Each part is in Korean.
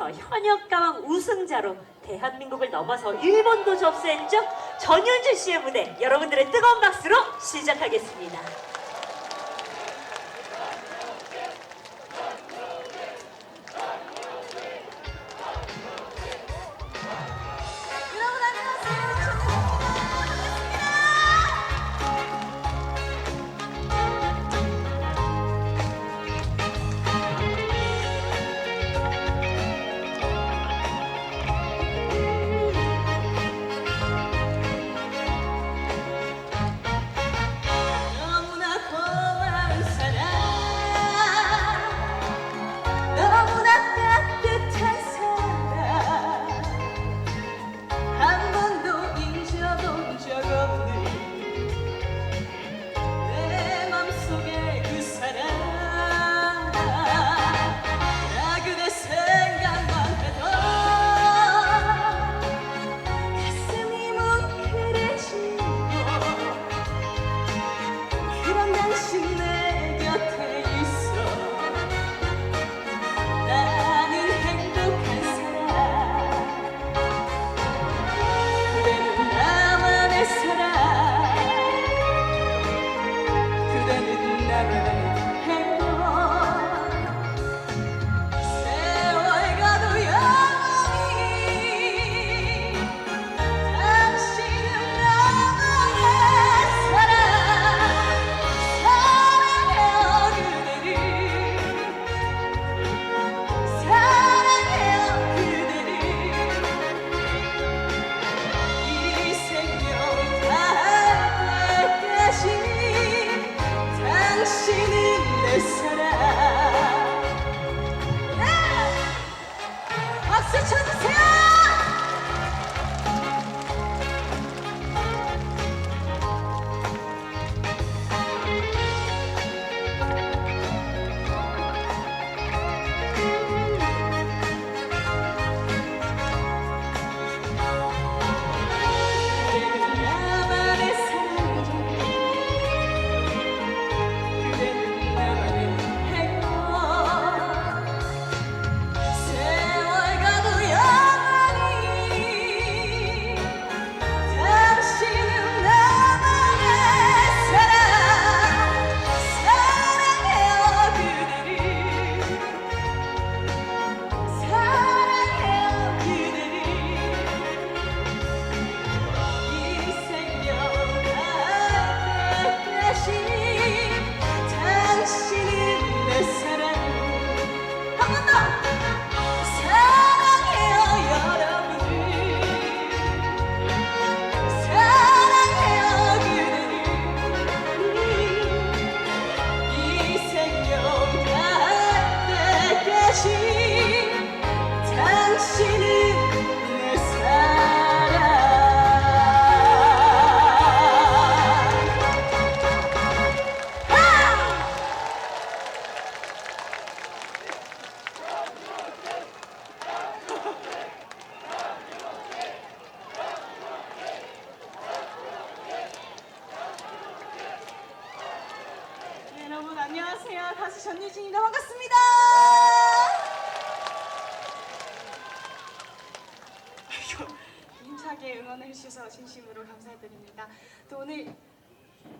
대회에서 현역가왕 우승자로 대한민국을 넘어서 일본도 접수했죠. 전윤주 씨의 무대 여러분들의 뜨거운 박수로 시작하겠습니다.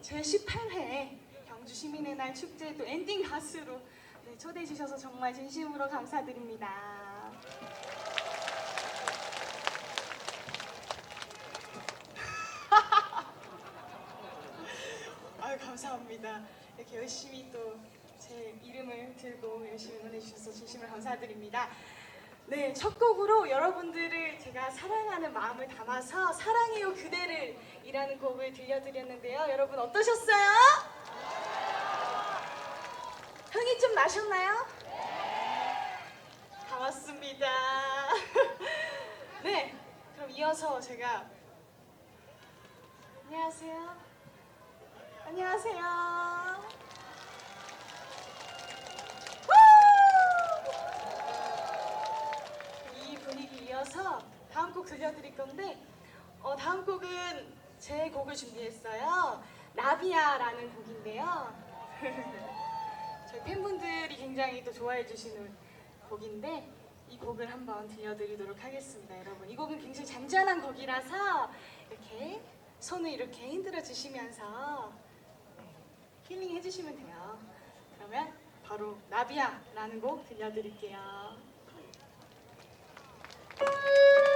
제 18회 경주 시민의 날 축제 또 엔딩 가수로 네, 초대해 주셔서 정말 진심으로 감사드립니다. 아유 감사합니다. 이렇게 열심히 또 제 이름을 들고 열심히 응원해 주셔서 진심으로 감사드립니다. 네, 첫 곡으로 여러분들을 제가 사랑하는 마음을 담아서 사랑해요 그대를 이라는 곡을 들려드렸는데요. 여러분 어떠셨어요? 흥이 좀 나셨나요? 고맙습니다. 네, 그럼 이어서 제가 안녕하세요. 안녕하세요. 이어서 다음 곡 들려드릴 건데 어, 다음 곡은 제 곡을 준비했어요. 나비야라는 곡인데요. 저희 팬분들이 굉장히 또 좋아해 주시는 곡인데 이 곡을 한번 들려드리도록 하겠습니다, 여러분. 이 곡은 굉장히 잔잔한 곡이라서 이렇게 손을 이렇게 흔들어 주시면서 네, 힐링 해주시면 돼요. 그러면 바로 나비야라는 곡 들려드릴게요. Thank you.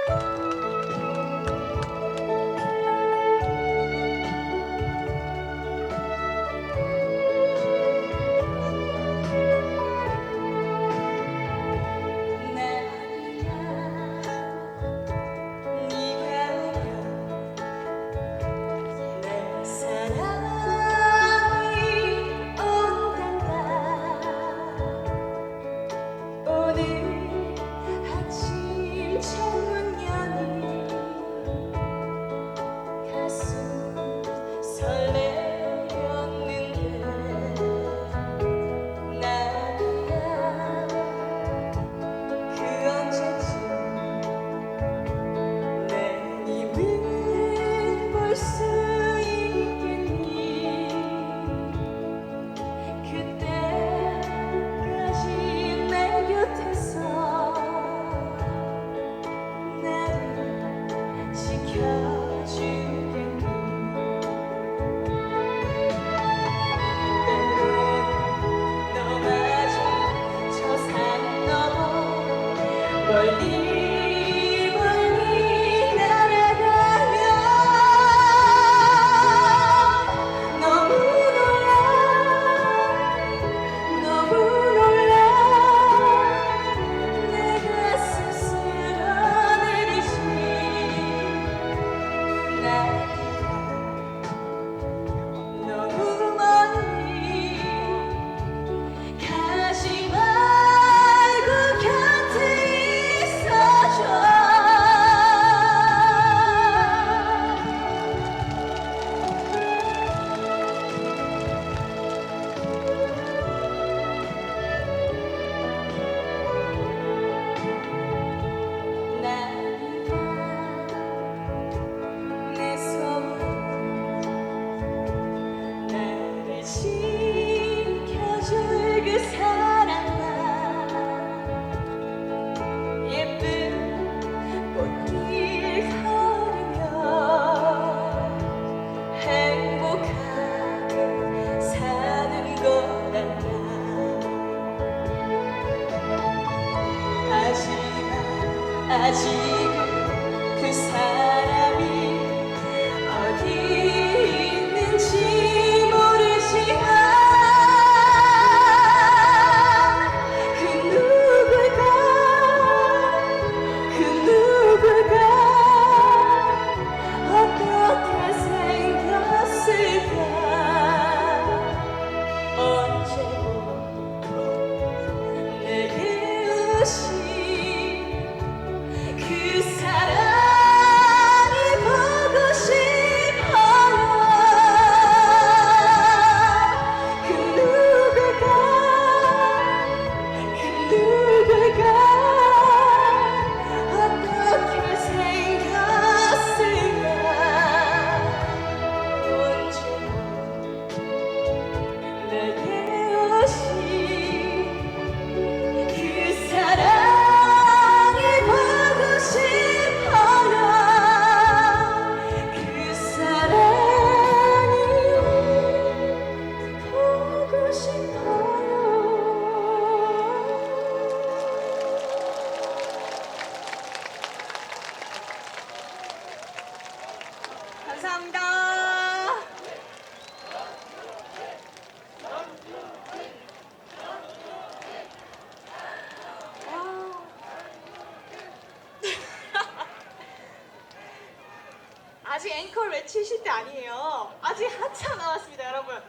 앵콜 외치실 때 아니에요. 아직 한참 남았습니다, 여러분.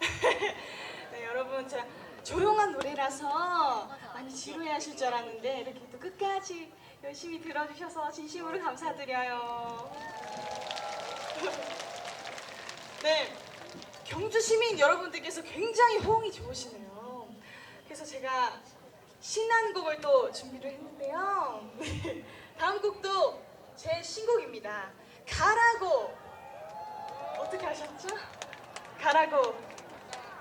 네, 여러분, 제가 조용한 노래라서 많이 지루해하실 줄 알았는데 이렇게 또 끝까지 열심히 들어주셔서 진심으로 감사드려요. 네, 경주 시민 여러분들께서 굉장히 호응이 좋으시네요. 그래서 제가 신난곡을 또 준비를 했는데요. 네, 다음 곡도 제 신곡입니다. 가라고 어떻게 하셨죠? 가라고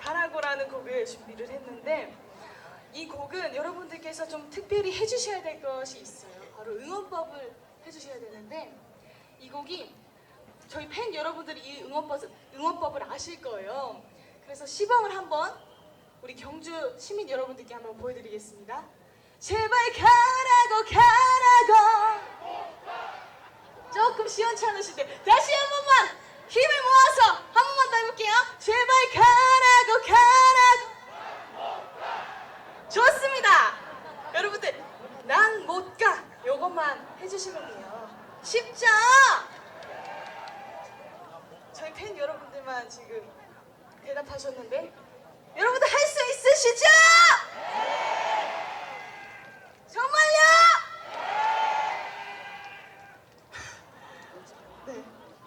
가라고라는 곡을 준비를 했는데 이 곡은 여러분들께서 좀 특별히 해주셔야 될 것이 있어요. 바로 응원법을 해주셔야 되는데 이 곡이 저희 팬 여러분들이 이 응원법, 응원법을 아실 거예요. 그래서 시범을 한번 우리 경주 시민 여러분들께 한번 보여드리겠습니다. 제발 가라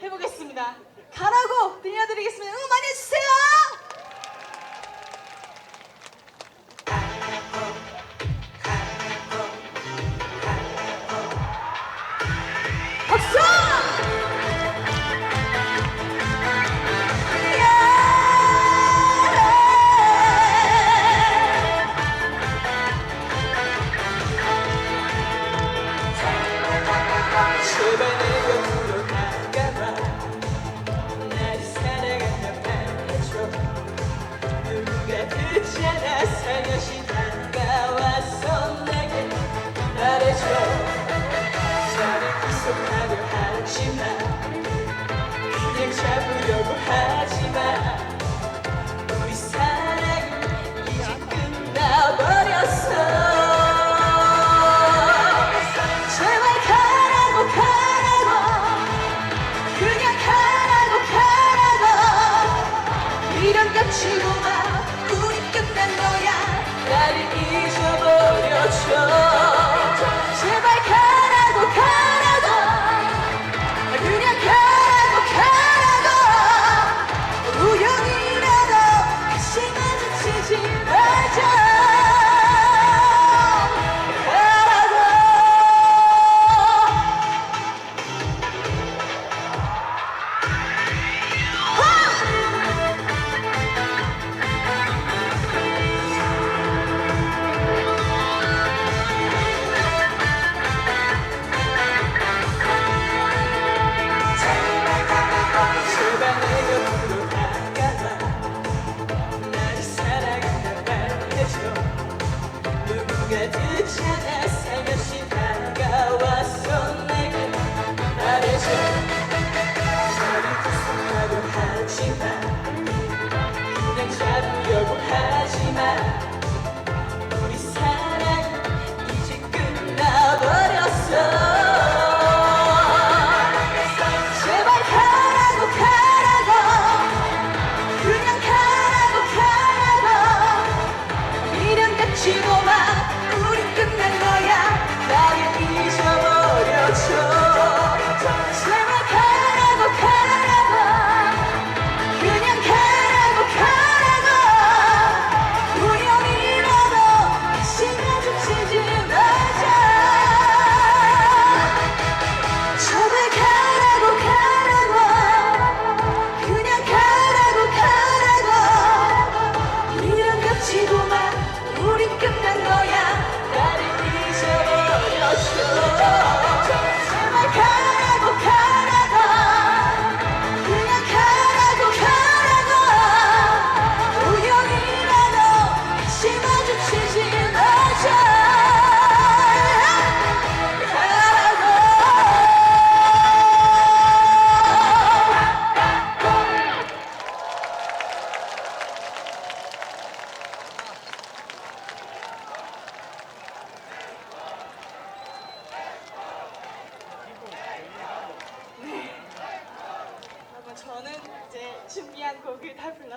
해보겠습니다. 가라고 들려드리겠습니다. 응 많이 해주세요. 나를 줘. 사랑 구속하려 하지만 Look at that.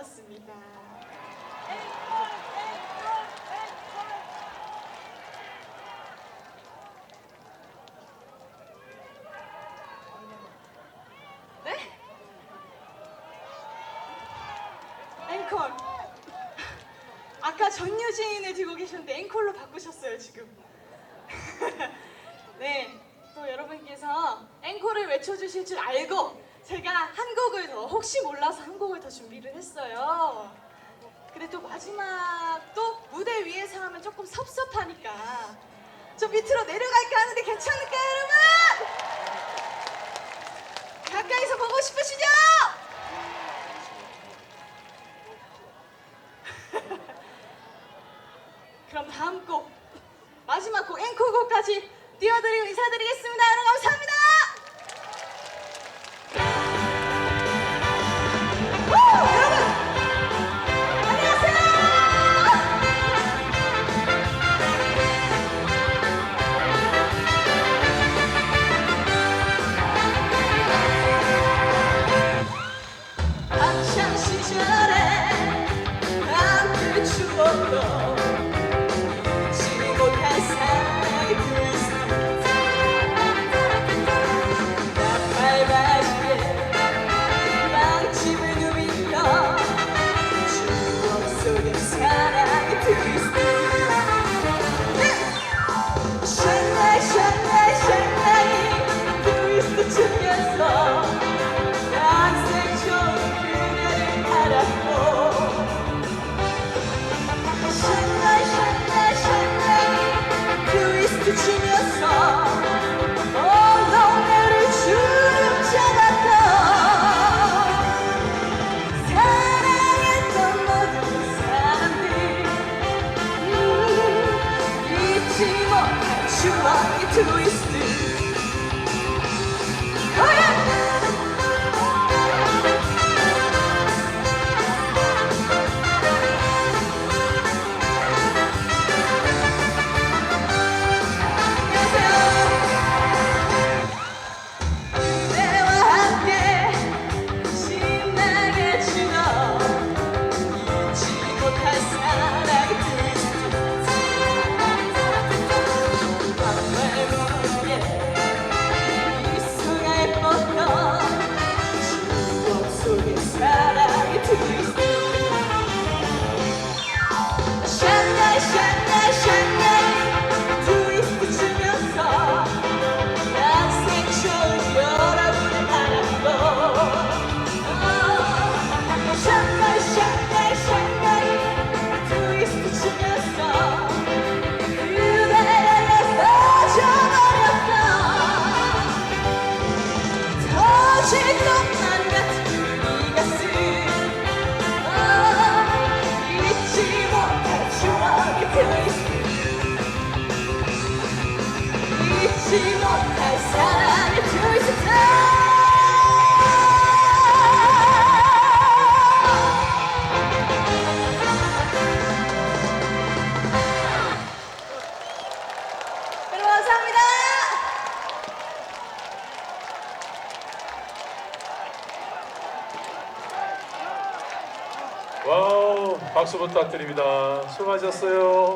그렇습니다. 네? 아까 전유진을 들고 계셨는데 앵콜로 바꾸셨어요 지금. 네, 또 여러분께서 앵콜을 외쳐주실 줄 알고 제가 한 곡을 더 혹시 몰라서 한 곡을 더 준비를 했어요. 그래도 마지막 또 무대 위에서 하면 조금 섭섭하니까 좀 밑으로 내려갈까 하는데 괜찮을까요 여러분? 가까이서 보고 싶으시죠? 그럼 다음 곡 마지막 곡 앵콜곡까지 띄워드리고 인사드리겠습니다 여러분 감사합니다 부탁드립니다. 수고하셨어요.